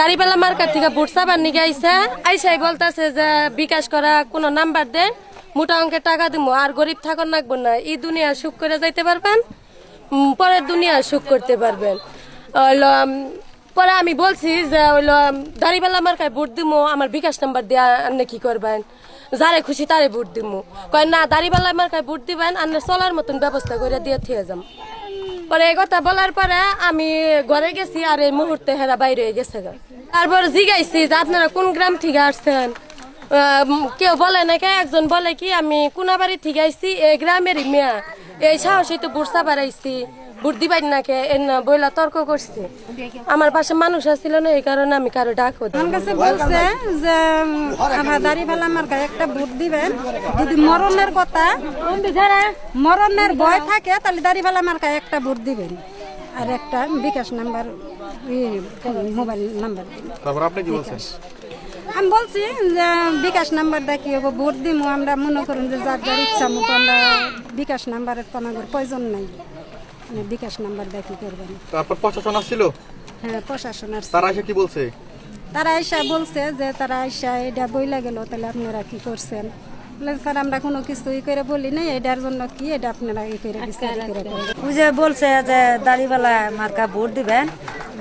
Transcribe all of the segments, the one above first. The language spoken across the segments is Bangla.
দাড়িপাল্লা মার্কেট থেকে বুট সাবান নিয়ে আইসে আইসাই বলতেছে যে, বিকাশ করা কোনো নাম্বার দেন, মোটা অঙ্কের টাকা দিব আর গরিব থাকুন লাগবো না, এই দুনিয়া সুখ করে যাইতে পারবেন পরের দুনিয়া সুখ করতে পারবেন। পরে আমি বলছি যে হইল দাড়িপাল্লা মার্কায় ভোট দিমু, আমার বিকাশ নাম্বার দিয়ে আপনি কি করবেন? যারে খুশি তারে ভোট দিমু। কয়, না দাড়িপাল্লা মার্কায় ভোট দিবেন আপনি চলার মতন ব্যবস্থা করে দিয়ে থিয়ে যাম। পরে এই কথা বলার পরে আমি ঘরে গেছি আর এই মুহূর্তে হেরা বাইরে হয়ে গেছে। তারপর জিগাইছি যে আপনারা কোন গ্রাম থেকে আসছেন কেউ বলে নাকি? একজন বলে কি, আমি কোনাবাড়ি থেকে আইছি, এই গ্রামেরই মেয়া। এই সাহসী তো বুড়সা বাড়াইছি। বুট দিবাই না বইলা তর্ক করছে। আমার পাশে মানুষ আসছিল না এই কারণে আমি কারও ডাক আমার কাছে বলছে যে আমার দাড়ি ফেলা আমার গায়ে একটা ভোট দিবেন। যদি মরণের কথা মরণের ভয় থাকে তাহলে দাড়ি ফেলা আমার গায়ে একটা ভোট দিবেন। আর একটা বিকাশ নাম্বার মোবাইল নাম্বার তারপর আপনি কি বলছেন? আমি বলছি যে বিকাশ নাম্বারটা কি হব? ভোট দিমু আমরা মনে করুন যে যার যার ইচ্ছা মতো আমরা বিকাশ নাম্বারের তো আমাদের প্রয়োজন নাই। মানে বিকাশ নাম্বারটা কি করবেন তারপর প্রশাসন আসছিল? হ্যাঁ প্রশাসন আসছে। তারা এসে কি বলছে? তারা আইসা বলছে যে তারা আইসা এটা বইলা গেল তাহলে আপনারা কি করছেন? বলে, স্যার আমরা কোনো কিছু ই করে বলি নাই এটার জন্য কি এটা আপনারা ই করে বুঝে বলছে যে দাড়িওয়ালা মার্কা ভোট দিবেন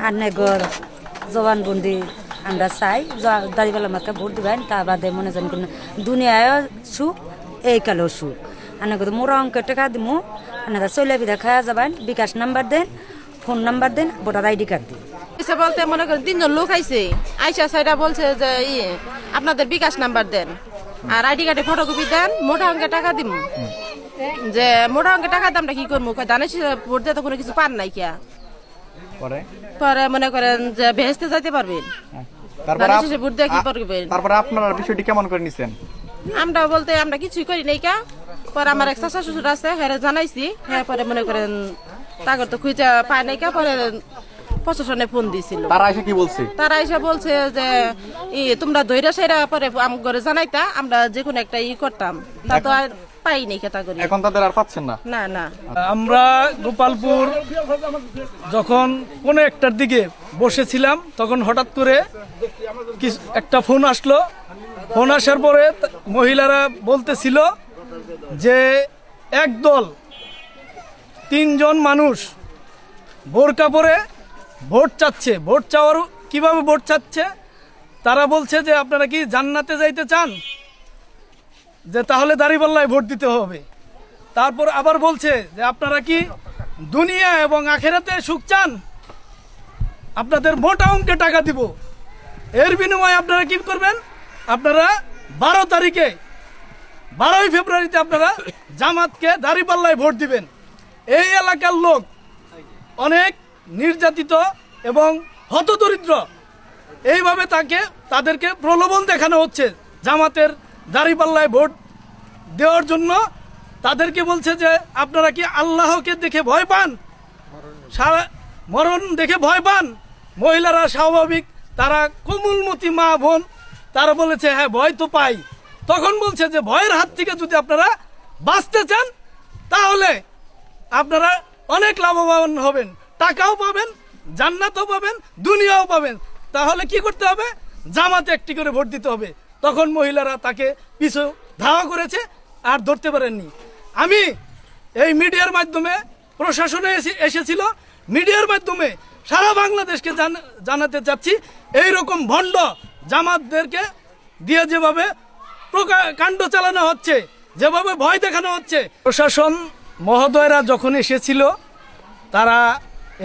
আর নেগর জবানবন্দি আমরা চাই দাড়িওয়ালা মার্কা ভোট দিবেন তা বাদে মনে যেন কোনো দুনিয়ায় সুখ এই কালেও সুখ। আনাকে মোরা অঙ্কের টাকা দিমু আনাকে চলে বিধা খাওয়া যাবেন বিকাশ নাম্বার দেন ফোন নাম্বার দেন ভোটার আইডি কার্ড দিন এসে বলতে মনে করেন তিনজন লোক আইছে আইসা সাইডা বলছে যে ইয়ে আপনাদের বিকাশ নাম্বার দেন আর আইডি কার্ডে ফটোকপি দেন মোটা অঙ্কের টাকা দিব যে মোটা অঙ্কের টাকা দামটা কি করব দানে ভোট দিয়ে তো কোনো কিছু পান নাই কিয়া পরে পরে মনে করেন যে ভেস্তে যাইতে পারবেন তারপরে আপনারা বিষয়টি কেমন করে নিছেন আমরা বলতে আমরা কিছুই করি নাই কা। পরে আমার এক চাচা শ্বশুর আছে হ্যাঁ জানাইছি হ্যাঁ পরে মনে করেন তাগর তো খুঁজে পায় নাই কা পরে প্রশাসনে ফোন দিছিল। তারা এসে কি বলছে? তারা এসে বলছে যে ই তোমরা দৈরা সেরা পরে আম করে জানাইতা আমরা যে কোনো একটা ই করতাম। তা তো আর পাই নাই খেতা করি এখন তাদের আর পাচ্ছেন না? না না। আমরা গোপালপুর যখন কোনো একটার দিকে বসেছিলাম তখন হঠাৎ করে একটা ফোন আসলো ফোন আসার পরে মহিলারা বলতেছিল যে একদল তিনজন মানুষ বোরকা পরে ভোট চাচ্ছে। ভোট চাওয়ার কীভাবে ভোট চাচ্ছে? তারা বলছে যে, আপনারা কি জান্নাতে যাইতে চান? যে তাহলে দাঁড়িপাল্লায় ভোট দিতে হবে। তারপর আবার বলছে যে, আপনারা কি দুনিয়া এবং আখেরাতে সুখ চান? আপনাদের মোটা অঙ্কে টাকা দিব। এর বিনিময়ে আপনারা কি করবেন? আপনারা বারো তারিখে, বারোই ফেব্রুয়ারিতে আপনারা জামাতকে দাঁড়িপাল্লায় ভোট দিবেন। এই এলাকার লোক অনেক নির্যাতিত এবং হতদরিদ্র। এইভাবে তাকে, তাদেরকে প্রলোভন দেখানো হচ্ছে জামাতের দাঁড়িপাল্লায় ভোট দেওয়ার জন্য। তাদেরকে বলছে যে, আপনারা কি আল্লাহকে দেখে ভয় পান? সারা মরণ দেখে ভয় পান। মহিলারা স্বাভাবিক, তারা কোমলমতি মা বোন তারা বলেছে হ্যাঁ ভয় তো পাই। তখন বলছে যে, ভয়ের হাত থেকে যদি আপনারা বাঁচতে চান, তাহলে আপনারা অনেক লাভবান হবেন। টাকাও পাবেন, জান্নাতও পাবেন, দুনিয়াও পাবেন। তাহলে কি করতে হবে? জামাতে একটি করে ভোট দিতে হবে। তখন মহিলারা তাকে পিছু ধাওয়া করেছে আর ধরতে পারেননি। আমি এই মিডিয়ার মাধ্যমে, প্রশাসনে এসে- এসেছিল। মিডিয়ার মাধ্যমে সারা বাংলাদেশকে জান- জানাতে চাচ্ছি এই রকম ভণ্ড জামাতদেরকে দিয়ে যেভাবে কাণ্ড চালানো হচ্ছে, যেভাবে ভয় দেখানো হচ্ছে, প্রশাসন মহোদয়রা যখন এসেছিল, তারা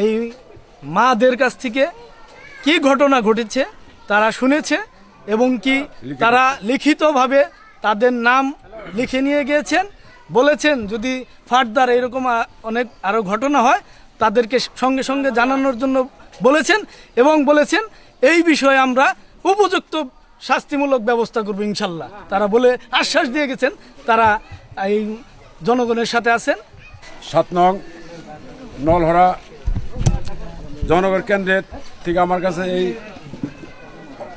এই মাদের কাছ থেকে কি ঘটনা ঘটেছে তারা শুনেছে এবং কি তারা লিখিতভাবে তাদের নাম লিখে নিয়ে গিয়েছেন। বলেছেন, যদি ফার্দার এরকম অনেক আরও ঘটনা হয়, তাদেরকে সঙ্গে সঙ্গে জানানোর জন্য বলেছেন এবং বলেছেন, এই বিষয়ে আমরা উপযুক্ত শাস্তিমূলক ব্যবস্থা করব ইনশাল্লাহ। তারা বলে আশ্বাস দিয়ে গেছেন, তারা এই জনগণের সাথে আছেন। সাত নং নলহরা জনগণ কেন্দ্রের থেকে আমার কাছে এই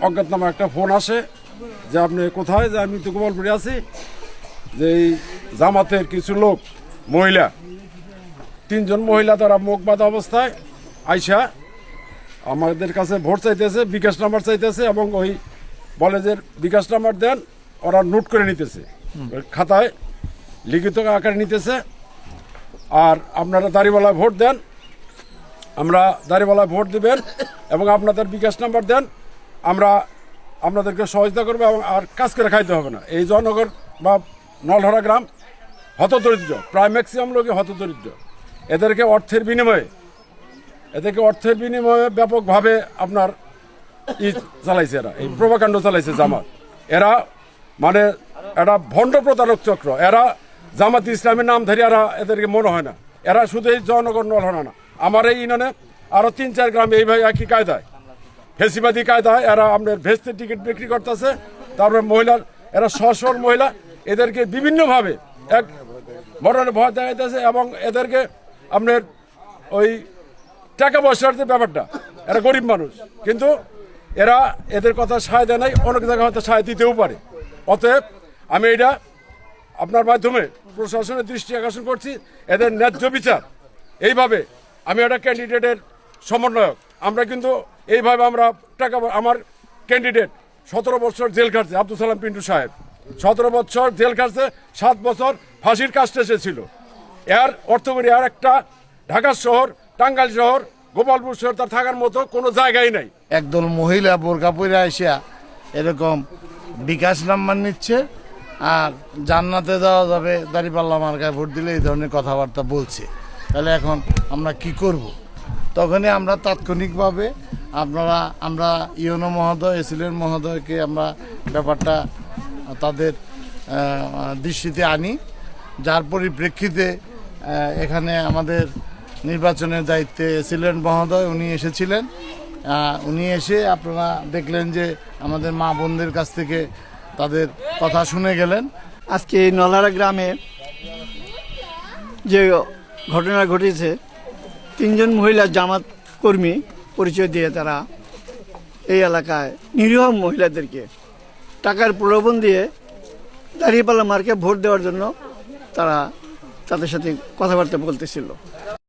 অজ্ঞাতনামা একটা ফোন আসে যে আপনি কোথায়? যে আমি তো গোপালপুরে আছি, যে এই জামাতের কিছু লোক, মহিলা, তিনজন মহিলা তারা মুখ বাঁধা অবস্থায় আইসা আমাদের কাছে ভোট চাইতেছে বিকাশ নাম্বার চাইতেছে এবং ওই বলে যে বিকাশ নাম্বার দেন ওরা নোট করে নিতেছে। খাতায় লিখিত আকারে নিতেছে। আর আপনারা দাঁড়িওয়ালায় ভোট দেন আমরা দাঁড়িওয়ালায় ভোট দেবেন এবং আপনাদের বিকাশ নাম্বার দেন আমরা আপনাদেরকে সহযোগিতা করব এবং আর কাজ করে খাইতে হবে না। এই জনগণ বা নলহরা গ্রাম হতদরিদ্র প্রায় ম্যাক্সিমাম লোকই হতদরিদ্র। এদেরকে অর্থের বিনিময়ে এদেরকে অর্থের বিনিময়ে ব্যাপকভাবে আপনার ই চালাইছে এরা, এই প্রভাকাণ্ড চালাইছে জামাত। এরা মানে একটা ভণ্ড প্রতারক চক্র, এরা জামাত ইসলামের নাম ধরে এরা এদেরকে মনে হয় না। এরা শুধু এই জনগণ নলহনা না। আমার এই ইউনিয়নে আরও তিন চার গ্রামে এইভাবে একই কায়দায়। ফেসিবাদী কায়দায় এরা আপনার ভেস্তের টিকিট বিক্রি করতেছে, তারপরে মহিলার এরা সশল মহিলা, এদেরকে বিভিন্নভাবে এক মরণে ভয় দেখাইতেছে এবং এদেরকে আপনার ওই টাকা পয়সার ব্যাপারটা। এরা গরিব মানুষ। কিন্তু এরা এদের কথা সায় দেয় নাই, অনেক জায়গায় হয়তো সায় দিতেও পারে। অতএব আমি এটা আপনার মাধ্যমে প্রশাসনের দৃষ্টি আকর্ষণ করছি, এদের ন্যায্য বিচার। এইভাবে আমি একটা ক্যান্ডিডেটের সমন্বয়ক। আমরা কিন্তু এইভাবে আমরা টাকা আমার ক্যান্ডিডেট সতেরো বছর জেল খাটছে, আব্দুল সালাম পিন্টু সাহেব। সতেরো বছর জেল খাটছে, সাত বছর ফাঁসির কাজটা এসেছিল। এর অর্থ করি আর একটা ঢাকা শহর টাঙ্গাইল শহর, গোপালপুর শহর তার থাকার মতো কোনো জায়গাই নাই। একদল মহিলা বোরকা পরে আসিয়া এরকম বিকাশ নাম্বার নিচ্ছে আর জান্নাতে দেওয়া যাবে, দাঁড়িপাল্লা মার্কায় ভোট দিলে এই ধরনের কথাবার্তা বলছে। তাহলে এখন আমরা কি করব। তখনই আমরা তাৎক্ষণিকভাবে আপনারা, আমরা ইউনো মহোদয় এসিলেন মহোদয়কে আমরা ব্যাপারটা তাদের দৃষ্টিতে আনি। যার পরিপ্রেক্ষিতে এখানে আমাদের নির্বাচনের দায়িত্বে ছিলেন মহোদয়, উনি এসেছিলেন। উনি এসে আপনারা দেখলেন যে আমাদের মা বোনদের কাছ থেকে তাদের কথা শুনে গেলেন। আজকে এই নলারা গ্রামে যে ঘটনা ঘটেছে, তিনজন মহিলা জামাত কর্মী পরিচয় দিয়ে তারা এই এলাকায় নিরীহ মহিলাদেরকে টাকার প্রলোভন দিয়ে দাঁড়িয়েপাল্লা মার্কে ভোট দেওয়ার জন্য তারা তাদের সাথে কথাবার্তা বলতেছিল।